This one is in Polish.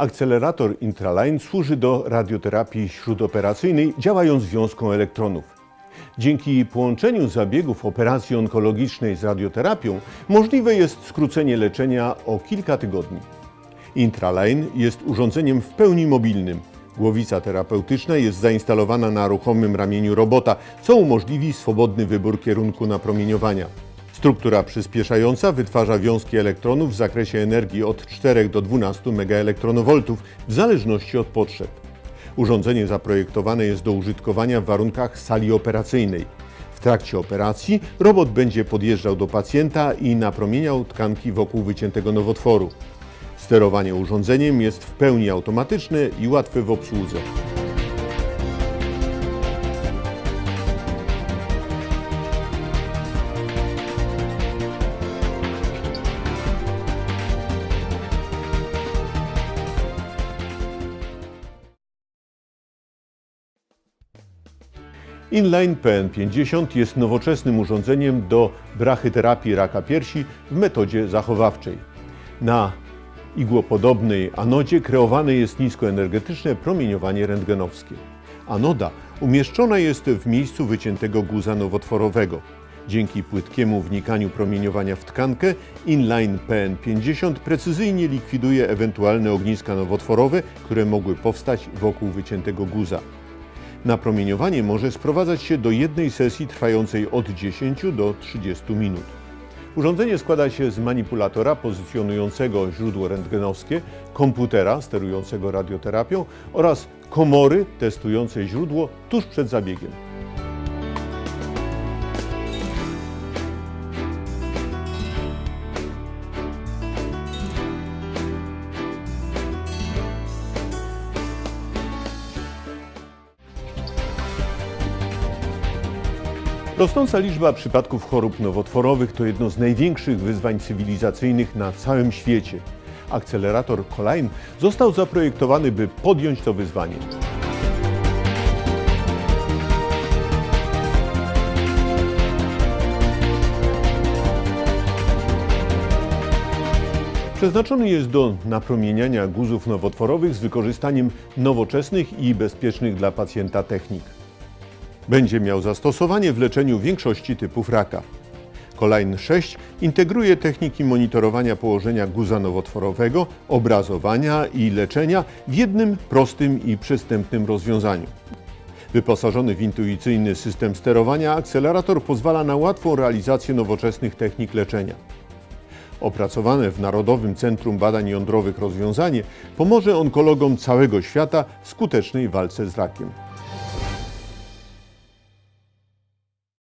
Akcelerator Intraline służy do radioterapii śródoperacyjnej, działając wiązką elektronów. Dzięki połączeniu zabiegów operacji onkologicznej z radioterapią możliwe jest skrócenie leczenia o kilka tygodni. Intraline jest urządzeniem w pełni mobilnym. Głowica terapeutyczna jest zainstalowana na ruchomym ramieniu robota, co umożliwi swobodny wybór kierunku napromieniowania. Struktura przyspieszająca wytwarza wiązki elektronów w zakresie energii od 4 do 12 MeV w zależności od potrzeb. Urządzenie zaprojektowane jest do użytkowania w warunkach sali operacyjnej. W trakcie operacji robot będzie podjeżdżał do pacjenta i napromieniał tkanki wokół wyciętego nowotworu. Sterowanie urządzeniem jest w pełni automatyczne i łatwe w obsłudze. Inline PN50 jest nowoczesnym urządzeniem do brachyterapii raka piersi w metodzie zachowawczej. Na igłopodobnej anodzie kreowane jest niskoenergetyczne promieniowanie rentgenowskie. Anoda umieszczona jest w miejscu wyciętego guza nowotworowego. Dzięki płytkiemu wnikaniu promieniowania w tkankę inline PN50 precyzyjnie likwiduje ewentualne ogniska nowotworowe, które mogły powstać wokół wyciętego guza. Napromieniowanie może sprowadzać się do jednej sesji trwającej od 10 do 30 minut. Urządzenie składa się z manipulatora pozycjonującego źródło rentgenowskie, komputera sterującego radioterapią oraz komory testującej źródło tuż przed zabiegiem. Rosnąca liczba przypadków chorób nowotworowych to jedno z największych wyzwań cywilizacyjnych na całym świecie. Akcelerator Colline został zaprojektowany, by podjąć to wyzwanie. Przeznaczony jest do napromieniania guzów nowotworowych z wykorzystaniem nowoczesnych i bezpiecznych dla pacjenta technik. Będzie miał zastosowanie w leczeniu większości typów raka. Kolejny 6 integruje techniki monitorowania położenia guza nowotworowego, obrazowania i leczenia w jednym prostym i przystępnym rozwiązaniu. Wyposażony w intuicyjny system sterowania, akcelerator pozwala na łatwą realizację nowoczesnych technik leczenia. Opracowane w Narodowym Centrum Badań Jądrowych rozwiązanie pomoże onkologom całego świata w skutecznej walce z rakiem.